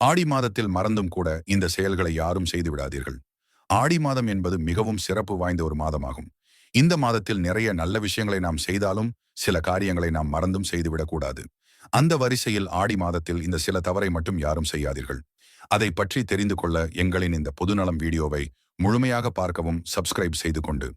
ஆடி மாதத்தில் மறந்தும் கூட இந்த செயல்களை யாரும் செய்து விடாதீர்கள். ஆடி மாதம் என்பது மிகவும் சிறப்பு வாய்ந்த ஒரு மாதமாகும். இந்த மாதத்தில் நிறைய நல்ல விஷயங்களை நாம் செய்தாலும் சில காரியங்களை நாம் மறந்தும் செய்துவிடக்கூடாது அந்த வரிசையில் ஆடி மாதத்தில் இந்த சில தவறை மட்டும் யாரும் செய்யாதீர்கள். அதை பற்றி தெரிந்து கொள்ள எங்களின் இந்த பொதுநலம் வீடியோவை முழுமையாக பார்க்கவும் சப்ஸ்கிரைப் செய்து கொண்டு.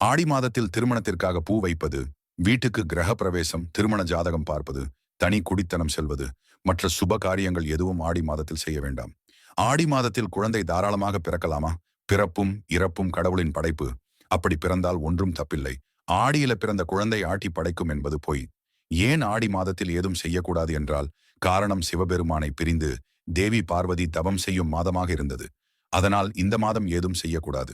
ஆடி மாதத்தில் திருமணத்திற்காக பூ வைப்பது வீட்டுக்கு கிரக பிரவேசம் திருமண ஜாதகம் பார்ப்பது தனி குடித்தனம் செல்வது. மற்ற சுப காரியங்கள் எதுவும் ஆடி மாதத்தில் செய்ய வேண்டாம். ஆடி மாதத்தில் குழந்தை தாராளமாக பிறக்கலாமா? பிறப்பும் இறப்பும் கடவுளின் படைப்பு. அப்படி பிறந்தால் ஒன்றும் தப்பில்லை. ஆடியில பிறந்த குழந்தை ஆட்டி படைக்கும் என்பது பொய். ஏன் ஆடி மாதத்தில் ஏதும் செய்யக்கூடாது என்றால் காரணம் சிவபெருமானை பிரிந்து தேவி பார்வதி தவம் செய்யும் மாதமாக இருந்தது. அதனால் இந்த மாதம் ஏதும் செய்யக்கூடாது.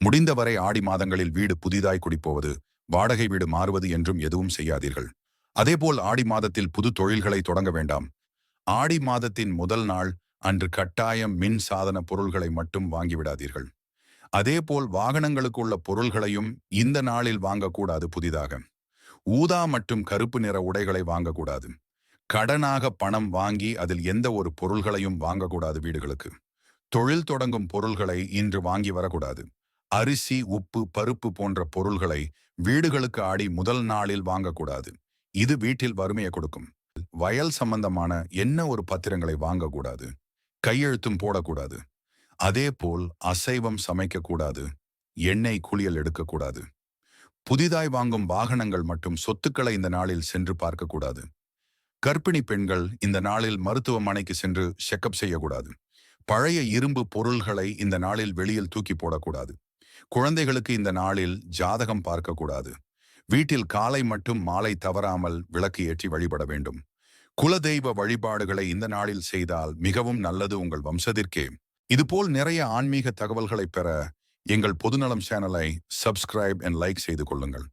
முடிந்தவரை ஆடி மாதங்களில் வீடு புதிதாய் குடிப்போவது வாடகை வீடு மாறுவது என்றும் எதுவும் செய்யாதீர்கள். அதேபோல் ஆடி மாதத்தில் புது தொழில்களை தொடங்க வேண்டாம். ஆடி மாதத்தின் முதல் நாள் அன்று கட்டாயம் மின் சாதன பொருள்களை மட்டும் வாங்கிவிடாதீர்கள். அதேபோல் வாகனங்களுக்கு உள்ள பொருள்களையும் இந்த நாளில் வாங்கக்கூடாது புதிதாக. ஊதா மற்றும் கருப்பு நிற உடைகளை வாங்கக்கூடாது. கடனாக பணம் வாங்கி அதில் எந்த ஒரு பொருள்களையும் வாங்கக்கூடாது வீடுகளுக்கு. தொழில் தொடங்கும் பொருள்களை இன்று வாங்கி வரக்கூடாது. அரிசி உப்பு பருப்பு போன்ற பொருள்களை வீடுகளுக்கு ஆடி முதல் நாளில் வாங்கக்கூடாது. இது வீட்டில் வறுமையை கொடுக்கும். வயல் சம்பந்தமான என்ன ஒரு பத்திரங்களை வாங்கக்கூடாது? கையெழுத்தும் போடக்கூடாது. அதே போல் அசைவம் சமைக்கக்கூடாது. எண்ணெய் குளியல் எடுக்கக்கூடாது. புதிதாய் வாங்கும் வாகனங்கள் மற்றும் சொத்துக்களை இந்த நாளில் சென்று பார்க்கக்கூடாது. கர்ப்பிணி பெண்கள் இந்த நாளில் மருத்துவமனைக்கு சென்று செக்கப் செய்யக்கூடாது. பழைய இரும்பு பொருள்களை இந்த நாளில் வெளியில் தூக்கி போடக்கூடாது. குழந்தைகளுக்கு இந்த நாளில் ஜாதகம் பார்க்கக்கூடாது. வீட்டில் காலை மட்டும் மாலை தவறாமல் விளக்கு ஏற்றி வழிபட வேண்டும். குலதெய்வ வழிபாடுகளை இந்த நாளில் செய்தால் மிகவும் நல்லது உங்கள் வம்சத்திற்கே. இதுபோல் நிறைய ஆன்மீக தகவல்களை பெற எங்கள் பொதுநலம் சேனலை சப்ஸ்கிரைப் அண்ட் லைக் செய்து கொள்ளுங்கள்.